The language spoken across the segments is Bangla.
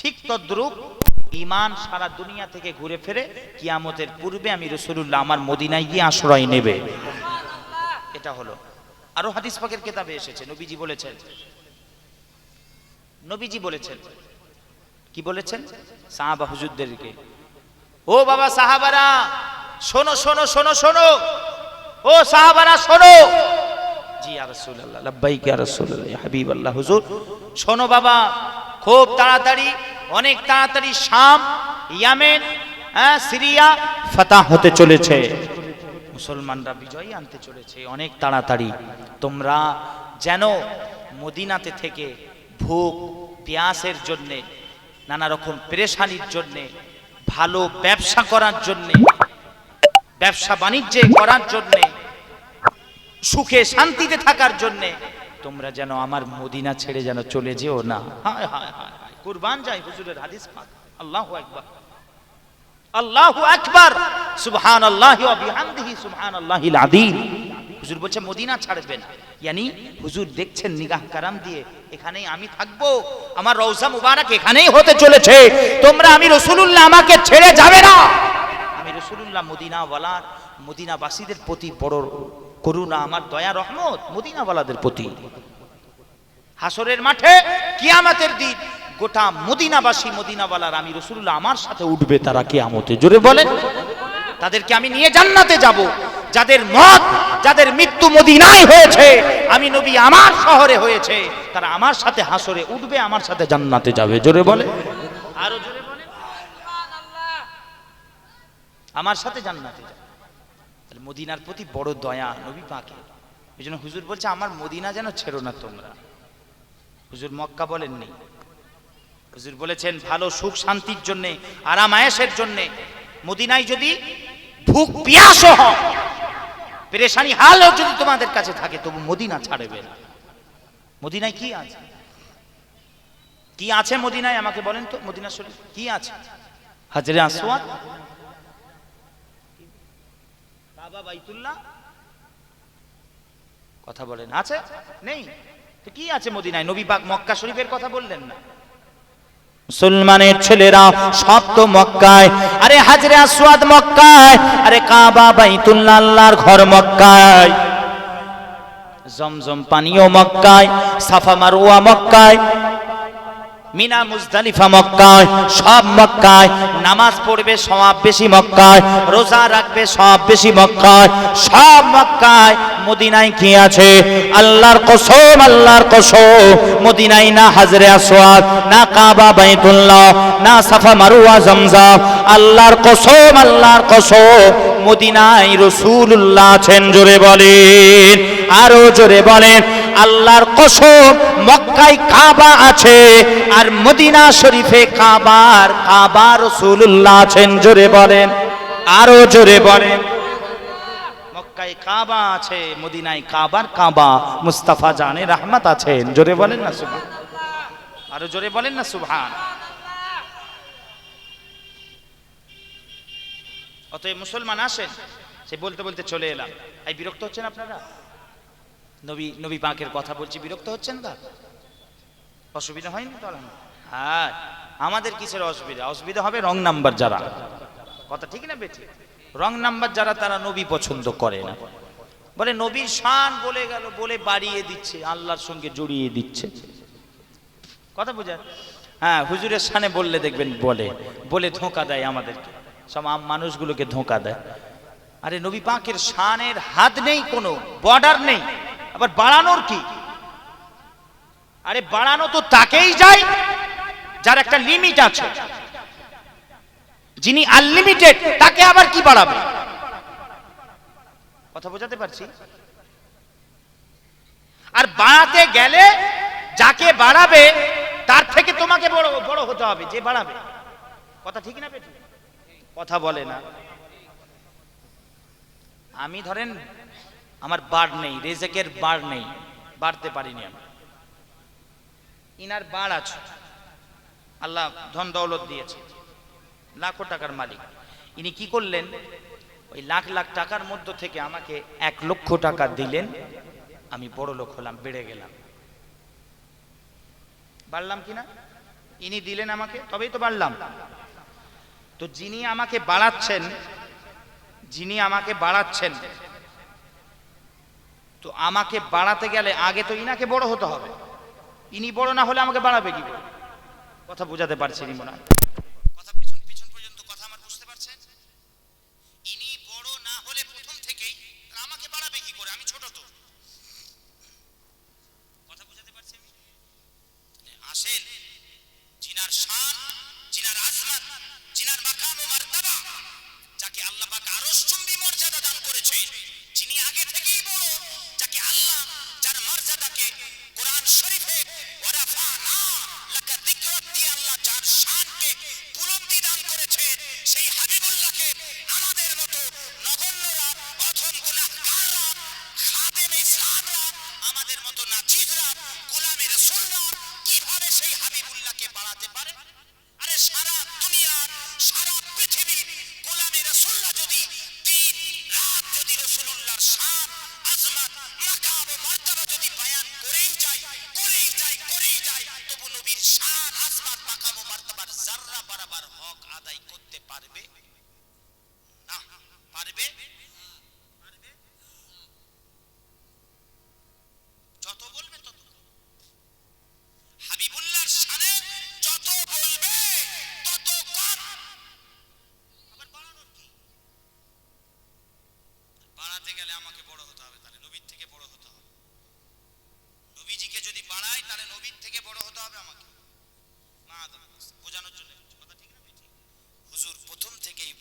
ঠিক তদ্রূপ ইমান সারা দুনিয়া থেকে ঘুরে ফিরে কিয়ামতের পূর্বে আমি রসুল্লাহ আমার মদিনায় গিয়ে আশ্রয় নেবে। এটা হলো। আরও হাদিস পাকের কেতাবে এসেছে নবীজি বলেছেন। নবীজি বলেছেন। কি বলেছেন? সাহাবা হুজুরদেরকে ও বাবা সাহাবারা শোনো শোনো শোনো শোনো। ও সাহাবারা শোনো। জি ইয়া রাসূলুল্লাহ লাব্বাইক ইয়া রাসূলুল্লাহ হাবিব আল্লাহ হুজুর। শোনো বাবা খুব তাড়াতাড়ি অনেক তাড়াতাড়ি শাম, ইয়ামেন হ্যাঁ সিরিয়া ফাতাহ হতে চলেছে। মুসলমানরা বিজয় আনতে চলেছে অনেক তাড়াতাড়ি। তোমরা যেন মদিনাতে থেকে ভোগ, পিয়াসের জন্যে, নানা রকম পেরেশানির জন্যে, ভালো ব্যবসা করার জন্যে, ব্যবসা বাণিজ্যে করার জন্যে, সুখে শান্তিতে থাকার জন্যে, তোমরা যেন আমার মদিনা ছেড়ে যেন চলে যেও না। হায় হায় হায় হায়। কুরবান যাই হুজুরের হাদিস পাক। আল্লাহু আকবার। আল্লাহু আকবার। সুবহানাল্লাহি ওয়া বিহামদিহি সুবহানাল্লাহিল আযীম। হুজুর বলছে, মদিনা ছাড়বে না। ইয়ানি, হুজুর দেখছেন নিগাহ কারাম দিয়ে, এখানেই আমি থাকব। আমার রওজা মুবারক এখানেই হতে চলেছে। তোমরা আমি রাসূলুল্লাহ, আমাকে ছেড়ে যাবে না। আমি রসুল্লাহ মদিনাওয়ালার, মদিনাবাসীদের প্রতি বড় করুণা, আমার দয়া, রহমত, মদিনাওয়ালাদের প্রতি। হাসরের মাঠে কিয়ামতের দিন গোটা মদিনাবাসী মদিনাওয়ালার আমি রসুল্লাহ আমার সাথে উঠবে তারা কে আমতে জোরে বলেন। তাদেরকে আমি নিয়ে জান্নাতে যাব। যাদের মত, যাদের মৃত্যু মদিনায় হয়েছে, আমি নবী আমার শহরে হয়েছে, তারা আমার সাথে হাসরে উঠবে, আমার সাথে জান্নাতে যাবে। জোরে বলে আরও জোরে বলে আমার সাথে জান্নাতে যাবে। মদিনার প্রতি বড় দয়া নবী পাকে। এই জন্য হুজুর বলছে, আমার মদিনা যেন ছেড়ো না তোমরা। হুজুর মক্কা বলেননি। হুজুর বলেছেন, ভালো সুখ শান্তির জন্য, আরাম আয়েসের জন্য, মদিনায় যদি ভুক পিয়াস হয়, পেরেশানি হালও যদি তোমাদের কাছে থাকে, তবু মদিনা ছাড়বে না। মদিনায় কি আছে? কি আছে মদিনায়? আমাকে বলেন তো, মদিনা শরীফ কি আছে? হাজরে কাবা বাইতুল্লাহ? কথা বলেন, আছে? নেই। তো কি আছে মদিনায়? নবী পাক মক্কা শরীফের কথা বললেন না। মুসলমানের ছেলেরা সব তো মক্কায়। আরে হাজরে আসওয়াদ মক্কায়, আরে কাবা বাইতুল্লাহ আল্লাহর ঘর মক্কায়। জমজম পানিও মক্কায়, সাফা মারুয়া মক্কায়। মিনা, মুজদালিফা মক্কায়, সব মক্কায়, নামাজ পড়বে সব বেশি মক্কায়, রোজা রাখবে সব বেশি মক্কায়, সব মক্কায় মদিনায় কি আছে? আল্লাহর কসম আল্লাহর কসম, মদিনায় না হাজরে আসওয়াদ, না কাবা বাইতুল্লাহ, না সাফা মারুয়া জমজম আল্লাহর কসম আল্লাহর কসম, মদিনায় রসুল্লাহ আছেন, জোরে বলেন, আরও জোরে বলেন আল্লাহর কসম, মক্কায় কাবা আছে আর মদিনা শরীফে কাবার, কাবা রসুল্লাহ আছেন, জোরে বলেন, আরও জোরে বলেন। কাবা আছে, মদিনায় কাবার কাবা, মুস্তাফা জানে রহমত আছেন, জোরে বলেন না আরও জোরে বলেন না সুবহান। অতএব মুসলমান আসেন, সে বলতে বলতে চলে এলাম। এই বিরক্ত হচ্ছেন আপনারা? নবী নবী পাকের কথা বলছি, বিরক্ত হচ্ছেন তা? অসুবিধা হয়নি তো? হ্যাঁ আমাদের কিসের অসুবিধা? অসুবিধা হবে রং নাম্বার যারা। কথা ঠিক না বেঠি রং নাম্বার যারা, তারা নবী পছন্দ করে না। বলে নবীর শান বলে গেল, বলে বাড়িয়ে দিচ্ছে, আল্লাহর সঙ্গে জড়িয়ে দিচ্ছে। কথা বোঝায় হ্যাঁ হুজুরের শানে বললে দেখবেন বলে বলে ধোঁকা দেয় আমাদেরকে। সব আম মানুষগুলোকে ধোঁকা দেয়। আরে নবী পাকের শানের হাত নেই কোনো, বর্ডার নেই। আবার বাড়ানোর কি? আরে বাড়ানো তো তাকেই যায়, যার একটা লিমিট আছে। যিনি আনলিমিটেড তাকে আবার কি বাড়াবে? কথা বোঝাতে পারছি? আর বাড়াতে গেলে যাকে বাড়াবে, তার থেকে তোমাকে বড় বড় হতে হবে, যে বাড়াবে। কথা ঠিক না কথা বলে না। আমি ধরেন আমার বার নেই, রেজেকের বার নেই, বাড়তে পারিনি আমি। ইনার বার আছে। আল্লাহ ধন দৌলত দিয়েছে। লাখো টাকার মালিক। ইনি কি করলেন? ওই লাখ লাখ টাকার মধ্য থেকে আমাকে এক লক্ষ টাকা দিলেন। আমি বড় লোক হলাম, বেড়ে গেলাম। বাড়লাম কিনা ইনি দিলেন আমাকে, তবেই তো বাড়লাম। তো যিনি আমাকে বাড়াচ্ছেন, যিনি আমাকে বাড়াচ্ছেন তো আমাকে বাড়াতে গেলে আগে তো ইনাকে বড় হতে হবে। ইনি বড় না হলে আমাকে বাড়াবে কি কথা বোঝাতে পারছি মনে হয়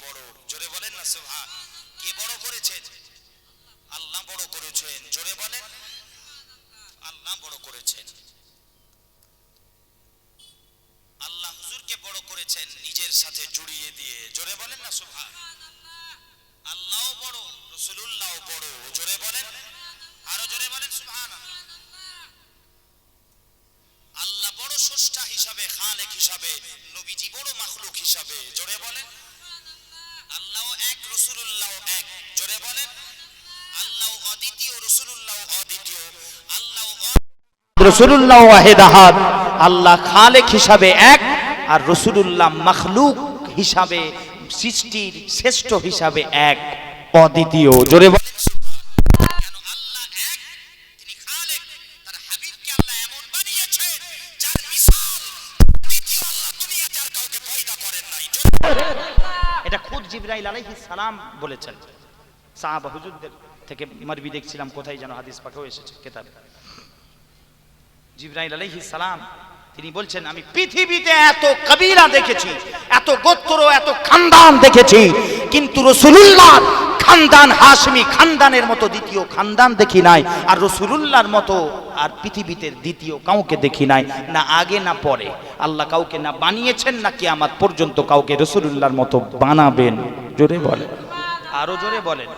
বড়। জোরে বলেন না, সুবহান। কে বড় করেছেন? আল্লাহ বড় করেছেন। জোরে বলেন। আল্লাহ বড় করেছেন। আল্লাহ হুজুরকে বড় করেছেন নিজের সাথে জুড়িয়ে দিয়ে। জোরে বলেন না, সুবহান। আল্লাহও বড় রসুলুল্লাহ বড়। জোরে বলেন। আরও জোরে বলেন, সুবহান। আল্লাহ বড় স্রষ্টা হিসাবে, খালেক হিসাবে, নবীজি বড় মাখলুক হিসাবে। জোরে বলেন। আল্লাহ এক রসুলুল্লাহ এক। জোরে বলেন, আল্লাহ অদ্বিতীয় রসুল্লাহ অদ্বিতীয়। আল্লাহ রসুল্লাহ ওয়াহেদ আহাদ আল্লাহ খালেক হিসাবে এক আর রসুলুল্লাহ মখলুক হিসাবে সৃষ্টির শ্রেষ্ঠ হিসাবে এক। অদ্বিতীয়, জোরে বলেন। জিবরাইল আলাইহি সালাম বলেছেন। সাহাবা হুজুরদের থেকে মারবি দেখছিলাম, কোথায় যেন হাদিস পাকেও এসেছে কেতাবে। জিব্রাইল আলাইহি সালাম, তিনি বলছেন, আমি পৃথিবীতে এত কবিরা দেখেছি, এত গোত্র, এত খানদান দেখেছি, কিন্তু রসুলুল্লাহ খানদান, হাশমি খানদানের মতো দ্বিতীয় খানদান দেখি নাই, আর রসুলুল্লাহর মতো আর পৃথিবীতে দ্বিতীয় কাউকে দেখি নাই, না আগে না পরে। আল্লাহ কাউকে না বানিয়েছেন, না কি আমার পর্যন্ত কাউকে রসুলুল্লাহর মতো বানাবেন। জোরে বলেন। আরও জোরে বলেন।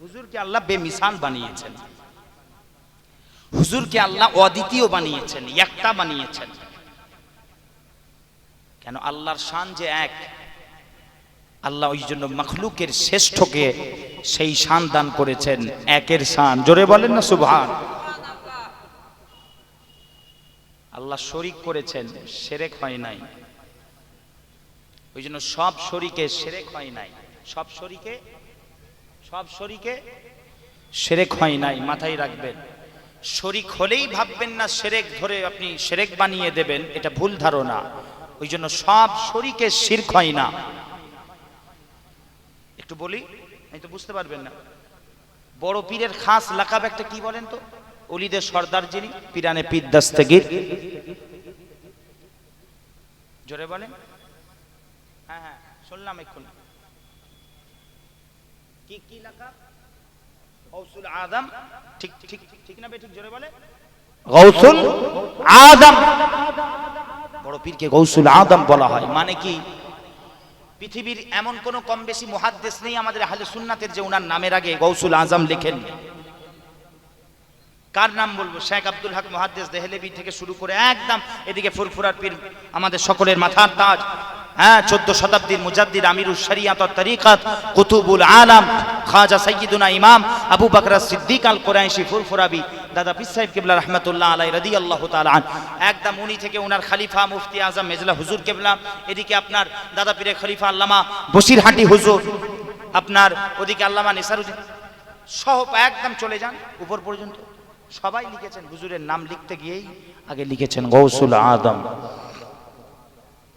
হুজুরকে আল্লাহ বেমিসাল বানিয়েছেন। হুজুরকে আল্লাহ অদ্বিতীয় বানিয়েছেন একটা বানিয়েছেন। কেন? আল্লাহর শান যে এক আল্লাহ ওই জন্য মখলুকের শ্রেষ্ঠকে সেই শান দান করেছেন, একের শান। জোরে বলেন না, সুবহান। আল্লাহ শরিক করেছেন, সেরেক হয় নাই। ওই জন্য সব শরিকে সেরেক হয় নাই। সব শরিকে? সব শরিকে সেরেক হয় নাই, মাথায় রাখবেন। শরিক হলেই ভাববেন না সেরেক ধরে আপনি সেরেক বানিয়ে দেবেন, এটা ভুল ধারণা। ওই জন্য সব শরিকে শির্ক হয় না। একটু বলি আমি তো বুঝতে পারবেন না। বড় পীরের খাস লাকাব একটা কি বলেন তো? অলিদের সর্দার যিনি পিরানে পীর দাস্তাগির। জোরে বলেন। হ্যাঁ হ্যাঁ শুনলাম এক্ষুনি। কি কি লাকাব? গৌসুল আদম ঠিক ঠিক ঠিক না বে ঠিক জোরে বলে? গৌসুল আদম বড় পীরকে গৌসুল আদম বলা হয়। মানে কি? পৃথিবীর এমন কোন কম বেশি মুহাদ্দিস নেই আমাদের আহলে সুন্নাতের যে উনার নামের আগে গৌসুল আজম লেখেন। কার নাম বলব? শেখ আব্দুল হক মুহাদ্দিস দেহলেবি থেকে শুরু করে একদম এদিকে ফুরফুরার পীর আমাদের সকলের মাথার তাজ। হ্যাঁ চোদ্দ শতাব্দীর মুজাদ্দিদ আমিরুল শরিয়াত তরিকাত কুতুবুল আলম খাজা সৈয়দুনা ইমাম আবু বকর সিদ্দিক আল কোরআশি ফুরফুরাবি দাদা পীর সাহেব কেবলা রহমতুল্লাহ আলাই রদি আল্লাহ তালান একদম উনি থেকে ওনার খালিফা মুফতি আজম মেজলা হুজুর কেবলা, এদিকে আপনার দাদা পীরে খলিফা আল্লামা বসিরহাটি হুজুর, আপনার ওদিকে আল্লামা নিসারুদ্দিন, সহ একদম চলে যান উপর পর্যন্ত। সবাই লিখেছেন, হুজুরের নাম লিখতে গিয়েই আগে লিখেছেন, গৌসুল আদম।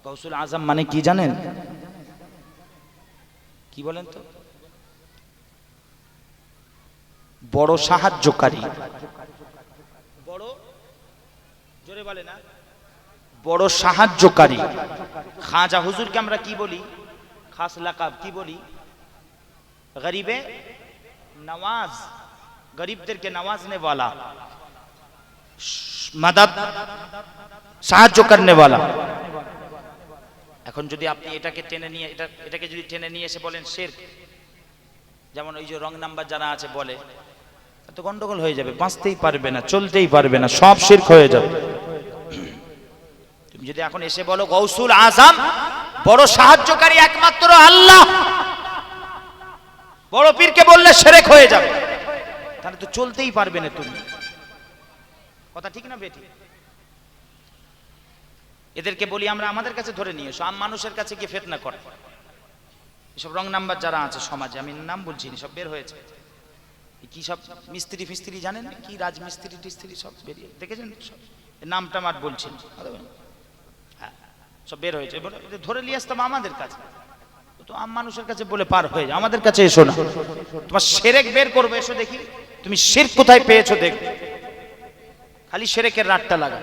গৌসুল আজম মানে কি জানেন? কি বলেন তো? বড় সাহায্যকারী বড় জোরে বলে না বড় সাহায্যকারী। খাজা হুজুরকে আমরা কি বলি? খাস লাকাব কি বলি? গরিবে নওয়াজ, গরিবদেরকে নওয়াজনেওয়ালা মাদাদ সাহায্য করনেওয়ালা এখন যদি আপনি এটাকে টেনে নিয়ে, এটা, এটাকে যদি টেনে নিয়ে এসে বলেন শের যেমন ওই যে রং নাম্বার যারা আছে বলে তো গন্ডগোল হয়ে যাবে, বাঁচতেই পারবে না, চলতেই পারবে না, সব শেরক হয়ে যাবে। তুমি যদি এখন এসে বলো গৌসুল আজম, বড় সাহায্যকারী একমাত্র আল্লাহ। বড় পীরকে বললে সেরেক হয়ে যাবে। তাহলে তো চলতেই পারবে না তুমি। কথা ঠিক না বেটি এদেরকে বলি, আমরা আমাদের কাছে ধরে নিয়ে এসো। মানুষের কাছে গিয়ে ফেতনা করে। এসব রং নাম্বার যারা আছে সমাজে, আমি নাম বলছি সব বের হয়েছে। কি সব মিস্ত্রি ফিস্ত্রি জানেন কি রাজমিস্ত্রি টিস্ত্রি সব বেরিয়ে দেখেছেন সব? নামটা আমার বলছেন সব বের হয়েছে। এদের ধরে নিয়ে আসতাম আমাদের কাছে। তো আম মানুষের কাছে বলে পার হয়ে যায় আমাদের কাছে এসো না। তোমার সেরেক বের করবে, এসো দেখি। তুমি শের কোথায় পেয়েছ দেখ। খালি সেরেকের রাতটা লাগা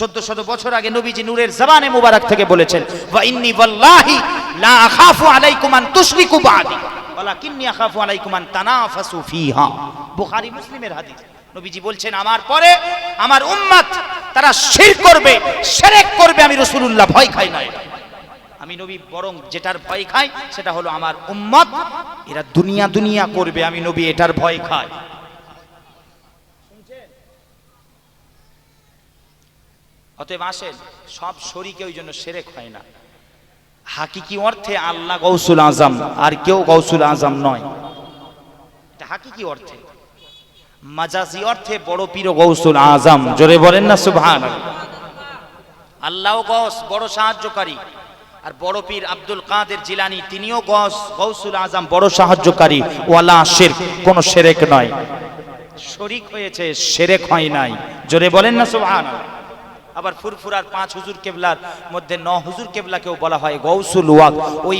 চোদ্দ শত বছর আগে নবীজি নূরের জবানে মুবারক থেকে বলেছেন, ওয়া ইন্নি ওয়াল্লাহি লা আখাফু আলাইকুম আন তুশরিকু বাদি। ওয়ালাকিন্নি আখাফু আলাইকুম আন তানাফাসু ফিহা। বুখারী, মুসলিমের হাদিস। নবীজি বলছেন, আমার পরে আমার উম্মত, তারা শিরক করবে শিরক করবে, আমি রাসূলুল্লাহ ভয় খাই না আমি নবী বরং যেটার ভয় খাই, সেটা হলো আমার উম্মত, এরা দুনিয়া দুনিয়া করবে, আমি নবী এটার ভয় খাই। অতএব আসেন, সব শরীকে ওই জন্য সেরেক হয় না। হাকিকি অর্থে আল্লাহ গৌসুল আজম, আর কেউ গৌসুল আজম নয়। এটা হাকিকি অর্থে। মাজাজি অর্থে বড় পীর গৌসুল আজম। জোরে বলেন না সুবহান আল্লাহ গস বড় সাহায্যকারী। আর বড় পীর আব্দুল কাদের জিলানি, তিনিও গস গৌসুল আজম বড় সাহায্যকারী। ওয়ালা শের কোন সেরেক নয়। শরিক হয়েছে সেরেক হয় নাই। জোরে বলেন না সুবহান আবার ফুরফুরার পাঁচ হুজুর কেবলার মধ্যে ন হুজুর কেবলাকেও বলা হয় গৌসুল ওয়াক। ওই